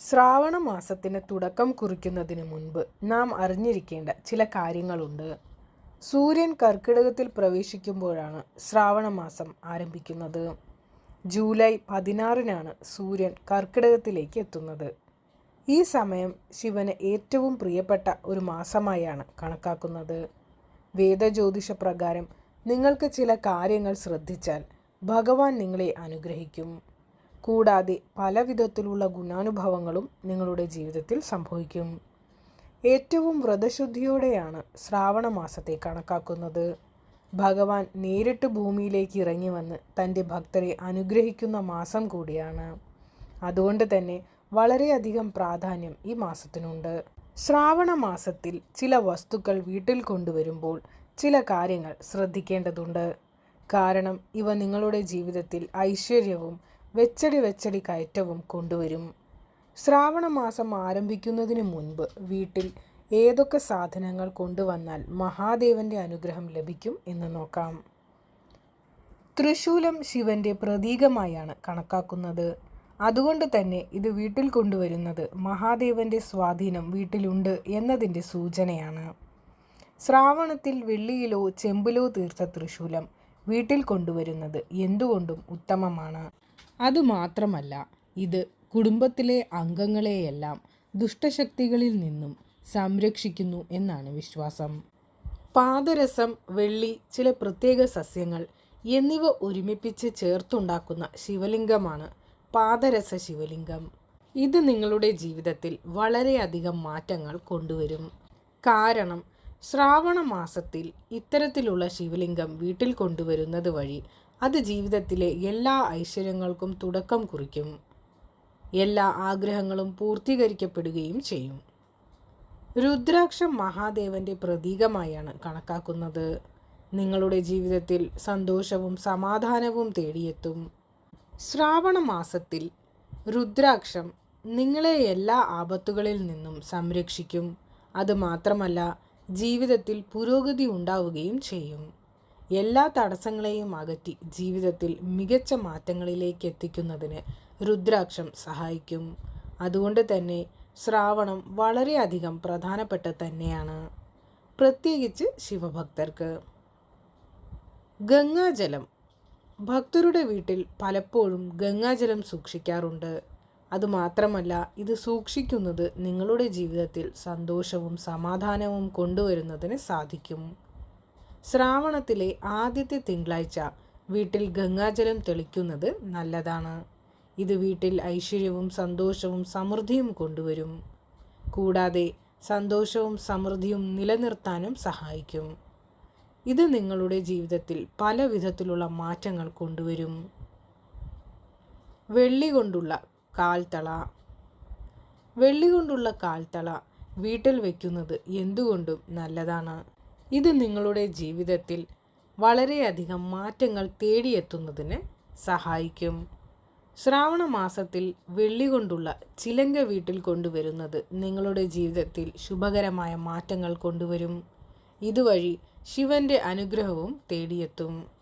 ശ്രാവണ മാസത്തിന് തുടക്കം കുറിക്കുന്നതിന് മുൻപ് നാം അറിഞ്ഞിരിക്കേണ്ട ചില കാര്യങ്ങളുണ്ട്. സൂര്യൻ കർക്കിടകത്തിൽ പ്രവേശിക്കുമ്പോഴാണ് ശ്രാവണ മാസം ആരംഭിക്കുന്നത്. ജൂലൈ പതിനാറിനാണ് സൂര്യൻ കർക്കിടകത്തിലേക്ക് എത്തുന്നത്. ഈ സമയം ശിവന് ഏറ്റവും പ്രിയപ്പെട്ട ഒരു മാസമായാണ് കണക്കാക്കുന്നത്. വേദജ്യോതിഷ പ്രകാരം നിങ്ങൾക്ക് ചില കാര്യങ്ങൾ ശ്രദ്ധിച്ചാൽ ഭഗവാൻ നിങ്ങളെ അനുഗ്രഹിക്കും. കൂടാതെ പല വിധത്തിലുള്ള ഗുണാനുഭവങ്ങളും നിങ്ങളുടെ ജീവിതത്തിൽ സംഭവിക്കും. ഏറ്റവും വ്രതശുദ്ധിയോടെയാണ് ശ്രാവണ മാസത്തെ കണക്കാക്കുന്നത്. ഭഗവാൻ നേരിട്ട് ഭൂമിയിലേക്ക് ഇറങ്ങി വന്ന് തന്റെ ഭക്തരെ അനുഗ്രഹിക്കുന്ന മാസം കൂടിയാണ്. അതുകൊണ്ട് തന്നെ വളരെയധികം പ്രാധാന്യം ഈ മാസത്തിനുണ്ട്. ശ്രാവണ മാസത്തിൽ ചില വസ്തുക്കൾ വീട്ടിൽ കൊണ്ടുവരുമ്പോൾ ചില കാര്യങ്ങൾ ശ്രദ്ധിക്കേണ്ടതുണ്ട്. കാരണം ഇവ നിങ്ങളുടെ ജീവിതത്തിൽ ഐശ്വര്യവും വെച്ചടി വെച്ചടി കയറ്റവും കൊണ്ടുവരും. ശ്രാവണ മാസം ആരംഭിക്കുന്നതിന് മുൻപ് വീട്ടിൽ ഏതൊക്കെ സാധനങ്ങൾ കൊണ്ടുവന്നാൽ മഹാദേവന്റെ അനുഗ്രഹം ലഭിക്കും എന്ന് നോക്കാം. തൃശൂലം ശിവന്റെ പ്രതീകമായാണ് കണക്കാക്കുന്നത്. അതുകൊണ്ട് തന്നെ ഇത് വീട്ടിൽ കൊണ്ടുവരുന്നത് മഹാദേവന്റെ സ്വാധീനം വീട്ടിലുണ്ട് എന്നതിന്റെ സൂചനയാണ്. ശ്രാവണത്തിൽ വെള്ളിയിലോ ചെമ്പിലോ തീർത്ത തൃശൂലം വീട്ടിൽ കൊണ്ടുവരുന്നത് എന്തുകൊണ്ടും ഉത്തമമാണ്. അതുമാത്രമല്ല ഇത് കുടുംബത്തിലെ അംഗങ്ങളെയെല്ലാം ദുഷ്ടശക്തികളിൽ നിന്നും സംരക്ഷിക്കുന്നു എന്നാണ് വിശ്വാസം. പാദരസം വെള്ളി ചില പ്രത്യേക സസ്യങ്ങൾ എന്നിവ ഒരുമിപ്പിച്ച് ചേർത്തുണ്ടാക്കുന്ന ശിവലിംഗമാണ് പാദരസ ശിവലിംഗം. ഇത് നിങ്ങളുടെ ജീവിതത്തിൽ വളരെയധികം മാറ്റങ്ങൾ കൊണ്ടുവരും. കാരണം ശ്രാവണ മാസത്തിൽ ഇത്തരത്തിലുള്ള ശിവലിംഗം വീട്ടിൽ കൊണ്ടുവരുന്നത് വഴി അത് ജീവിതത്തിലെ എല്ലാ ഐശ്വര്യങ്ങൾക്കും തുടക്കം കുറിക്കും. എല്ലാ ആഗ്രഹങ്ങളും പൂർത്തീകരിക്കപ്പെടുകയും ചെയ്യും. രുദ്രാക്ഷം മഹാദേവന്റെ പ്രതീകമായാണ് കണക്കാക്കുന്നത്. നിങ്ങളുടെ ജീവിതത്തിൽ സന്തോഷവും സമാധാനവും തേടിയെത്തും. ശ്രാവണ മാസത്തിൽ രുദ്രാക്ഷം നിങ്ങളെ എല്ലാ ആപത്തുകളിൽ നിന്നും സംരക്ഷിക്കും. അതുമാത്രമല്ല ജീവിതത്തിൽ പുരോഗതി ഉണ്ടാവുകയും ചെയ്യും. എല്ലാ തടസ്സങ്ങളെയും അകറ്റി ജീവിതത്തിൽ മികച്ച മാറ്റങ്ങളിലേക്ക് എത്തിക്കുന്നതിന് രുദ്രാക്ഷം സഹായിക്കും. അതുകൊണ്ട് തന്നെ ശ്രാവണം വളരെയധികം പ്രധാനപ്പെട്ട തന്നെയാണ്. പ്രത്യേകിച്ച് ശിവഭക്തർക്ക്. ഗംഗാജലം. ഭക്തരുടെ വീട്ടിൽ പലപ്പോഴും ഗംഗാജലം സൂക്ഷിക്കാറുണ്ട്. അതുമാത്രമല്ല ഇത് സൂക്ഷിക്കുന്നത് നിങ്ങളുടെ ജീവിതത്തിൽ സന്തോഷവും സമാധാനവും കൊണ്ടുവരുന്നതിന് സാധിക്കും. ശ്രാവണത്തിലെ ആദ്യത്തെ തിങ്കളാഴ്ച വീട്ടിൽ ഗംഗാജലം തെളിക്കുന്നത് നല്ലതാണ്. ഇത് വീട്ടിൽ ഐശ്വര്യവും സന്തോഷവും സമൃദ്ധിയും കൊണ്ടുവരും. കൂടാതെ സന്തോഷവും സമൃദ്ധിയും നിലനിർത്താനും സഹായിക്കും. ഇത് നിങ്ങളുടെ ജീവിതത്തിൽ പല വിധത്തിലുള്ള മാറ്റങ്ങൾ കൊണ്ടുവരും. വെള്ളി കൊണ്ടുള്ള കാൽത്തള. വെള്ളി കൊണ്ടുള്ള കാൽത്തള വീട്ടിൽ വയ്ക്കുന്നത് എന്തുകൊണ്ടും നല്ലതാണ്. ഇത് നിങ്ങളുടെ ജീവിതത്തിൽ വളരെയധികം മാറ്റങ്ങൾ തേടിയെത്തുന്നതിന് സഹായിക്കും. ശ്രാവണ മാസത്തിൽ വെള്ളി കൊണ്ടുള്ള ചിലങ്ക വീട്ടിൽ കൊണ്ടുവരുന്നത് നിങ്ങളുടെ ജീവിതത്തിൽ ശുഭകരമായ മാറ്റങ്ങൾ കൊണ്ടുവരും. ഇതുവഴി ശിവന്റെ അനുഗ്രഹവും തേടിയെത്തും.